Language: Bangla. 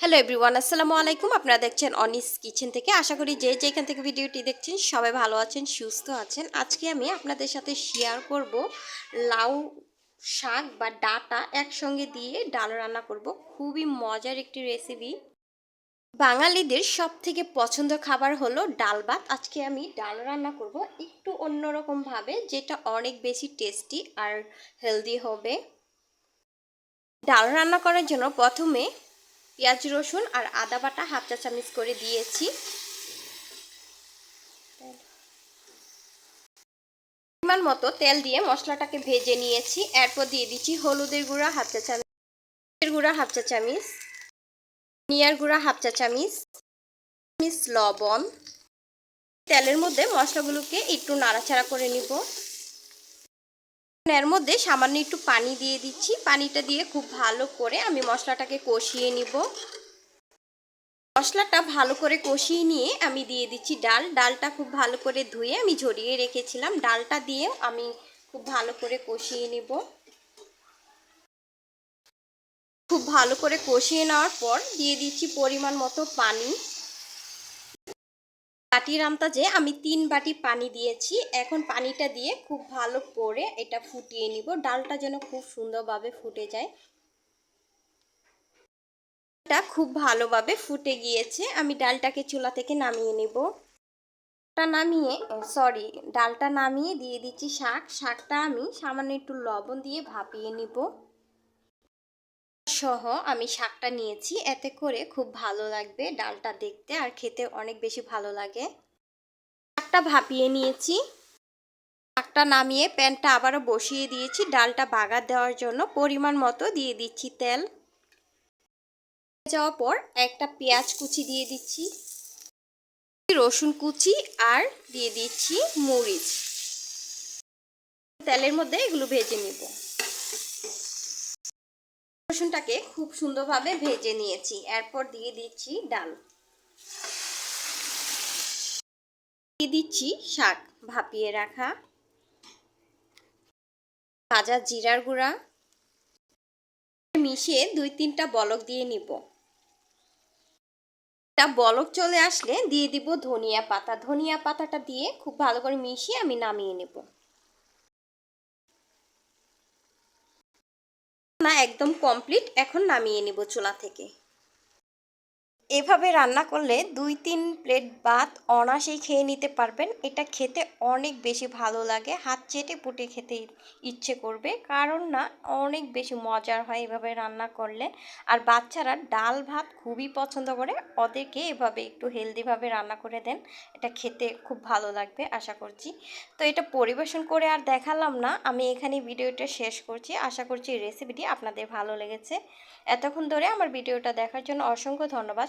হ্যালো এভরিওয়ান আসসালামু আলাইকুম। আপনারা দেখছেন অনিস কিচেন থেকে। আশা করি যে যেখান থেকে ভিডিওটি দেখছেন, সবাই ভালো আছেন, সুস্থ আছেন। আজকে আমি আপনাদের সাথে শেয়ার করব লাউ শাক বা ডাটা একসঙ্গে দিয়ে ডাল রান্না করব। খুবই মজার একটি রেসিপি বাঙালিদের সব থেকে পছন্দ খাবার হলো ডাল ভাত। আজকে আমি ডাল রান্না করব একটু অন্যরকমভাবে যেটা অনেক বেশি টেস্টি আর হেলদি হবে। ডাল রান্না করার জন্য প্রথমে পেঁয়াজ রসুন আর আদা বাটা হাফ চা চামচ করে দিয়েছি। পরিমাণ মতো তেল দিয়ে মশলাটাকে ভেজে নিয়েছি। এরপর দিয়ে দিচ্ছি হলুদের গুঁড়া, হাফ চা চামচ গুঁড়া, হাফ চা চামচ নিয়ার গুঁড়া, হাফ চা চামচ, লবণ। তেলের মধ্যে মশলাগুলোকে একটু নাড়াচাড়া করে নিব। এর মধ্যে সামান্য একটু পানি দিয়ে দিচ্ছি। পানিটা দিয়ে খুব ভালো করে আমি মশলাটাকে কষিয়ে নিব। মশলাটা ভালো করে কষিয়ে নিয়ে আমি দিয়ে দিচ্ছি ডাল। ডালটা খুব ভালো করে ধুয়ে আমি ঝরিয়ে রেখেছিলাম। ডালটা দিয়েও আমি খুব ভালো করে কষিয়ে নিব। খুব ভালো করে কষিয়ে নেওয়ার পর দিয়ে দিচ্ছি পরিমাণ মতো পানি। বাটির আমতাজে আমি তিন বাটি পানি দিয়েছি। এখন পানিটা দিয়ে খুব ভালো করে এটা ফুটিয়ে নিব। ডালটা যেন খুব সুন্দরভাবে ফুটে যায়। এটা খুব ভালোভাবে ফুটে গিয়েছে। আমি ডালটাকে চুলা থেকে নামিয়ে নেব। ডালটা নামিয়ে সরি ডালটা নামিয়ে দিয়ে দিচ্ছি শাক। শাকটা আমি সামান্য একটু লবণ দিয়ে ভাপিয়ে নিব। সহ আমি শাকটা নিয়েছি। এতে করে খুব ভালো লাগবে ডালটা দেখতে আর খেতে অনেক বেশি ভালো লাগে। শাকটা ভাপিয়ে নিয়েছি। শাকটা নামিয়ে প্যানটা আবারও বসিয়ে দিয়েছি। ডালটা বাগার দেওয়ার জন্য পরিমাণ মতো দিয়ে দিচ্ছি তেল। যাওয়ার পর একটা পেঁয়াজ কুচি দিয়ে দিচ্ছি। রসুন কুচি আর দিয়ে দিচ্ছি মরিচ। তেলের মধ্যে এগুলো ভেজে নিব। রসুনটাকে খুব সুন্দরভাবে ভেজে নিয়েছি। এরপর দিয়ে দিচ্ছি ডাল। দিয়ে দিচ্ছি শাক ভাপিয়ে রাখা। ভাজা জিরার গুঁড়া। মিশিয়ে দুই তিনটা বলক দিয়ে নিব। একটা বলক চলে আসলে দিয়ে দিব ধনিয়া পাতা। ধনিয়া পাতাটা দিয়ে খুব ভালো করে মিশিয়ে আমি নামিয়ে নেব। না একদম কমপ্লিট এখন নামিয়ে নিব চুলা থেকে। এভাবে রান্না করলে দুই তিন প্লেট ভাত অনাসেই খেয়ে নিতে পারবেন। এটা খেতে অনেক বেশি ভালো লাগে। হাত চেটে পুটে খেতে ইচ্ছে করবে। কারণ না, অনেক বেশি মজার হয় এভাবে রান্না করলে। আর বাচ্চারা ডাল ভাত খুবই পছন্দ করে। ওদেরকে এভাবে একটু হেলদিভাবে রান্না করে দেন। এটা খেতে খুব ভালো লাগবে, আশা করছি। তো এটা পরিবেশন করে আর দেখালাম না। আমি এখানে ভিডিওটা শেষ করছি। আশা করছি রেসিপিটি আপনাদের ভালো লেগেছে। এতক্ষণ ধরে আমার ভিডিওটা দেখার জন্য অসংখ্য ধন্যবাদ।